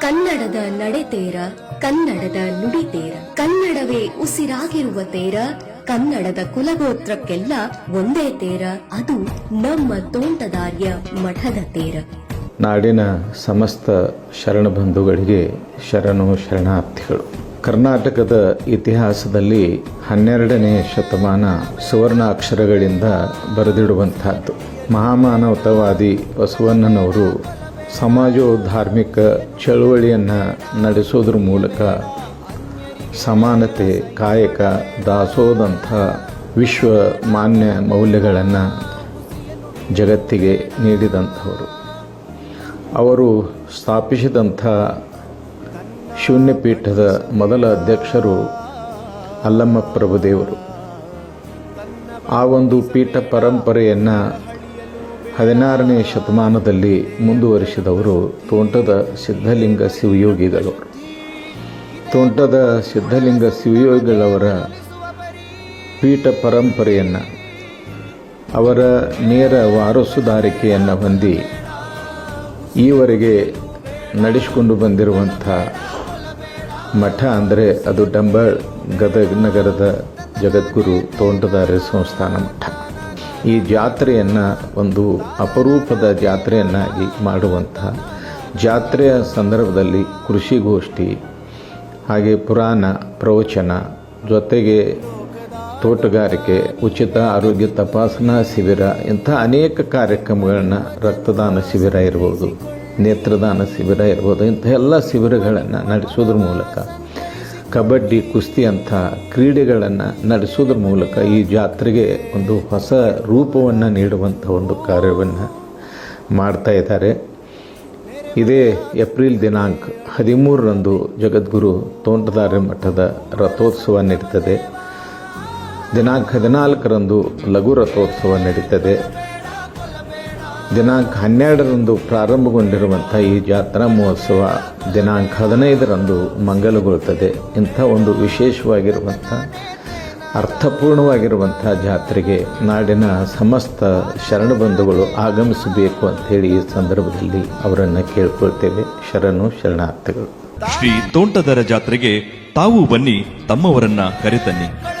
ಕನ್ನಡದ ನಡೆತೇರ ಕನ್ನಡದ ನುಡಿತೇರ ಕನ್ನಡವೇ ಉಸಿರಾಗಿರುವ ತೇರ, ಕನ್ನಡದ ಕುಲಗೋತ್ರಕ್ಕೆಲ್ಲ ಒಂದೇ ತೇರ, ಅದು ನಮ್ಮ ತೋಂಟದಾರ್ಯ ಮಠದ ತೇರ. ನಾಡಿನ ಸಮಸ್ತ ಶರಣ ಬಂಧುಗಳಿಗೆ ಶರಣು ಶರಣಾರ್ಥಿಗಳು. ಕರ್ನಾಟಕದ ಇತಿಹಾಸದಲ್ಲಿ ಹನ್ನೆರಡನೇ ಶತಮಾನ ಸುವರ್ಣ ಅಕ್ಷರಗಳಿಂದ ಬರೆದಿಡುವಂತಹದ್ದು ಮಹಾಮಾನವತವಾದಿ ಬಸವಣ್ಣನವರು ಸಮಾಜೋಧಾರ್ಮಿಕ ಚಳುವಳಿಯನ್ನು ನಡೆಸೋದ್ರ ಮೂಲಕ ಸಮಾನತೆ, ಕಾಯಕ, ದಾಸೋದಂಥ ವಿಶ್ವ ಮಾನ್ಯ ಮೌಲ್ಯಗಳನ್ನು ಜಗತ್ತಿಗೆ ನೀಡಿದಂಥವರು. ಅವರು ಸ್ಥಾಪಿಸಿದಂಥ ಶೂನ್ಯಪೀಠದ ಮೊದಲ ಅಧ್ಯಕ್ಷರು ಅಲ್ಲಮ್ಮ ಪ್ರಭುದೇವರು ಆ ಒಂದು ಪೀಠ ಪರಂಪರೆಯನ್ನು ಹದಿನಾರನೇ ಶತಮಾನದಲ್ಲಿ ಮುಂದುವರಿಸಿದವರು ತೋಂಟದ ಸಿದ್ಧಲಿಂಗ ಶಿವಯೋಗಿಗಳವರು. ತೋಂಟದ ಸಿದ್ಧಲಿಂಗ ಶಿವಯೋಗಿಗಳವರ ಪೀಠ ಪರಂಪರೆಯನ್ನು, ಅವರ ನೇರ ವಾರಸುದಾರಿಕೆಯನ್ನು ಹೊಂದಿ ಈವರೆಗೆ ನಡೆಸಿಕೊಂಡು ಬಂದಿರುವಂಥ ಮಠ ಅಂದರೆ ಅದು ಡಂಬಾಳ್ ಗದಗ ನಗರದ ಜಗದ್ಗುರು ತೋಂಟದಾರ್ಯ ಸಂಸ್ಥಾನ ಮಠ. ಈ ಜಾತ್ರೆಯನ್ನು ಒಂದು ಅಪರೂಪದ ಜಾತ್ರೆಯನ್ನಾಗಿ ಮಾಡುವಂಥ ಜಾತ್ರೆಯ ಸಂದರ್ಭದಲ್ಲಿ ಕೃಷಿಗೋಷ್ಠಿ ಹಾಗೆ ಪುರಾಣ, ಪ್ರವಚನ, ಜೊತೆಗೆ ತೋಟಗಾರಿಕೆ, ಉಚಿತ ಆರೋಗ್ಯ ತಪಾಸಣಾ ಶಿಬಿರ, ಇಂಥ ಅನೇಕ ಕಾರ್ಯಕ್ರಮಗಳನ್ನು ರಕ್ತದಾನ ಶಿಬಿರ ಇರ್ಬೋದು, ನೇತ್ರದಾನ ಶಿಬಿರ ಇರ್ಬೋದು, ಇಂಥ ಎಲ್ಲ ಶಿಬಿರಗಳನ್ನು ನಡೆಸೋದ್ರ ಮೂಲಕ ಕಬಡ್ಡಿ, ಕುಸ್ತಿ ಅಂಥ ಕ್ರೀಡೆಗಳನ್ನು ನಡೆಸೋದ್ರ ಮೂಲಕ ಈ ಜಾತ್ರೆಗೆ ಒಂದು ಹೊಸ ರೂಪವನ್ನು ನೀಡುವಂಥ ಒಂದು ಕಾರ್ಯವನ್ನು ಮಾಡ್ತಾ ಇದ್ದಾರೆ. ಇದೇ ಏಪ್ರಿಲ್ ದಿನಾಂಕ ಹದಿಮೂರರಂದು ಜಗದ್ಗುರು ತೋಂಟದಾರ್ಯ ಮಠದ ರಥೋತ್ಸವ ನಡೀತದೆ. ದಿನಾಂಕ ಹದಿನಾಲ್ಕರಂದು ಲಘು ರಥೋತ್ಸವ ನಡೀತದೆ. ದಿನಾಂಕ ಹನ್ನೆರಡರಂದು ಪ್ರಾರಂಭಗೊಂಡಿರುವಂಥ ಈ ಜಾತ್ರಾ ಮಹೋತ್ಸವ ದಿನಾಂಕ ಹದಿನೈದರಂದು ಮಂಗಲಗೊಳ್ಳುತ್ತದೆ. ಇಂಥ ಒಂದು ವಿಶೇಷವಾಗಿರುವಂಥ, ಅರ್ಥಪೂರ್ಣವಾಗಿರುವಂಥ ಜಾತ್ರೆಗೆ ನಾಡಿನ ಸಮಸ್ತ ಶರಣ ಬಂಧುಗಳು ಆಗಮಿಸಬೇಕು ಹೇಳಿ ಈ ಸಂದರ್ಭದಲ್ಲಿ ಅವರನ್ನು ಕೇಳ್ಕೊಳ್ತೇವೆ. ಶರಣು ಶರಣಾರ್ಥಿಗಳು. ಶ್ರೀ ತೋಂಟದರ ಜಾತ್ರೆಗೆ ತಾವು ಬನ್ನಿ, ತಮ್ಮವರನ್ನ ಕರೆತನ್ನಿ.